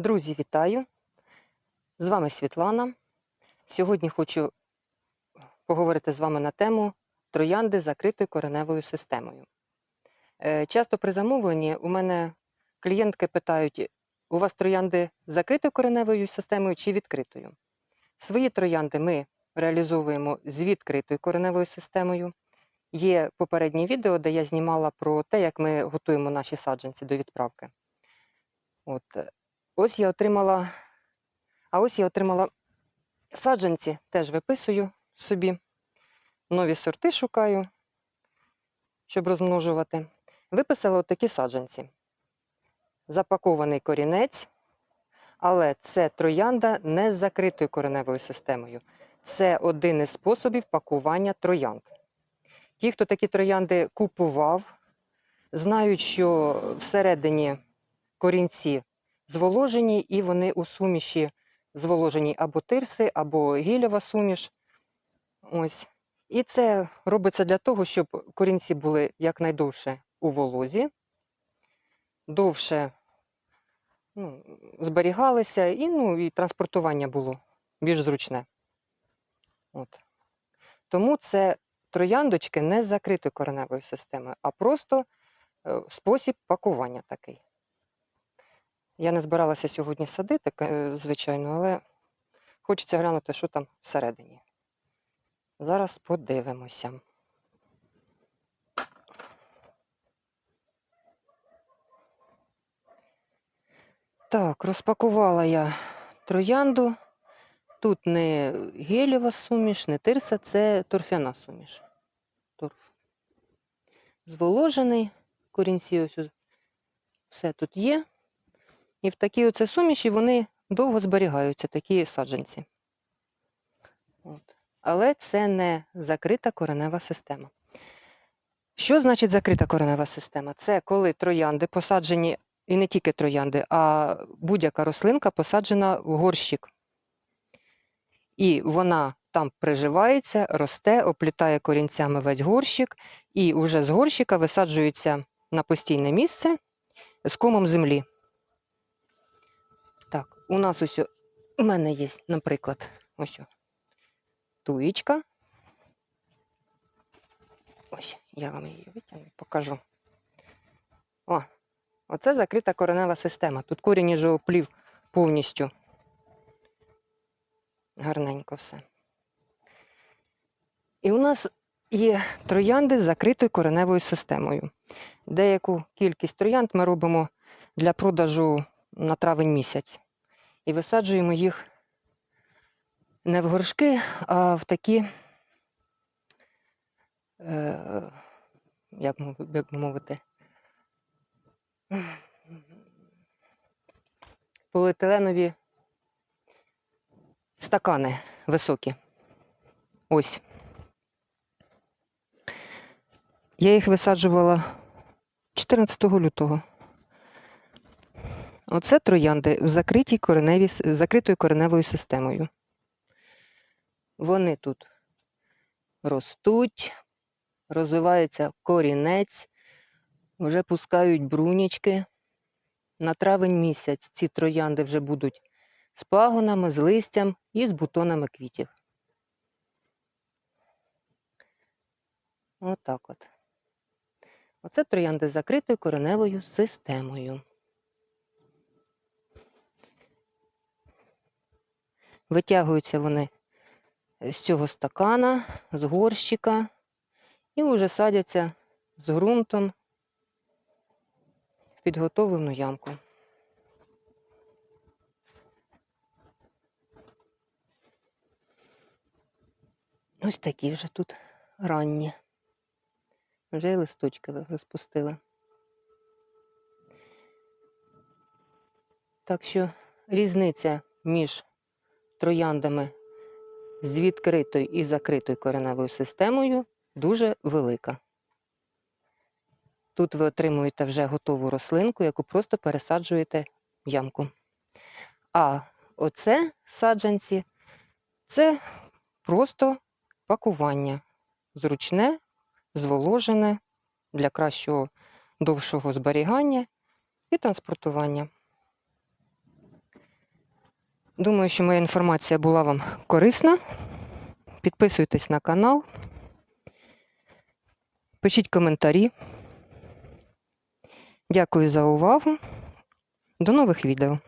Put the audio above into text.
Друзі, вітаю! З вами Світлана. Сьогодні хочу поговорити з вами на тему троянди з закритою кореневою системою. Е, Часто при замовленні у мене клієнтки питають: у вас троянди з закритою кореневою системою чи відкритою? Свої троянди ми реалізовуємо з відкритою кореневою системою. Є попереднє відео, де я знімала про те, як ми готуємо наші саджанці до відправки. От. Ось я отримала, а ось я отримала саджанці, теж виписую собі. Нові сорти шукаю, щоб розмножувати. Виписала отакі саджанці. Запакований корінець, але це троянда не з закритою кореневою системою. Це один із способів пакування троянд. Ті, хто такі троянди купував, знають, що всередині корінці зволожені, і вони у суміші зволожені або тирси, або гілєва суміш. Ось. І це робиться для того, щоб корінці були якнайдовше у волозі, довше ну, зберігалися, і, ну, і транспортування було більш зручне. От. Тому це трояндочки не з закритою кореневою системою, а просто е, спосіб пакування такий. Я не збиралася сьогодні садити, е, звичайно, але хочеться глянути, що там всередині. Зараз подивимося. Так, розпакувала я троянду. Тут не гелєва суміш, не тирса, це торфяна суміш. Торф. Зволожений, корінці ось ось все тут є. І в такій оце суміші вони довго зберігаються, такі саджанці. От. Але це не закрита коренева система. Що значить закрита коренева система? Це коли троянди посаджені, і не тільки троянди, а будь-яка рослинка посаджена в горщик. І вона там приживається, росте, оплітає корінцями весь горщик, і вже з горщика висаджується на постійне місце з комом землі. У нас ось у мене є, наприклад, ось о, туїчка. Ось, я вам її витягну покажу. О, оце закрита коренева система. Тут корінь вже оплів повністю. Гарненько все. І у нас є троянди з закритою кореневою системою. Деяку кількість троянд ми робимо для продажу на травень місяць. І висаджуємо їх не в горшки, а в такі, е, як, як мовити, поліетиленові стакани високі. Ось. Я їх висаджувала 14 лютого. Оце троянди в закритій кореневій, с- закритою кореневою системою. Вони тут ростуть, розвивається корінець, вже пускають брунічки. На травень місяць ці троянди вже будуть з пагонами, з листям і з бутонами квітів. Отак от. Оце троянди з закритою кореневою системою. Витягуються вони з цього стакана, з горщика, і вже садяться з ґрунтом в підготовлену ямку. Ось такі вже тут ранні. Вже й листочки розпустила. Так що різниця між трояндами з відкритою і закритою кореневою системою дуже велика. Тут ви отримуєте вже готову рослинку, яку просто пересаджуєте в ямку. А оце саджанці це просто пакування. Зручне, зволожене для кращого довшого зберігання і транспортування. Думаю, що моя інформація була вам корисна. Підписуйтесь на канал, пишіть коментарі. Дякую за увагу. До нових відео.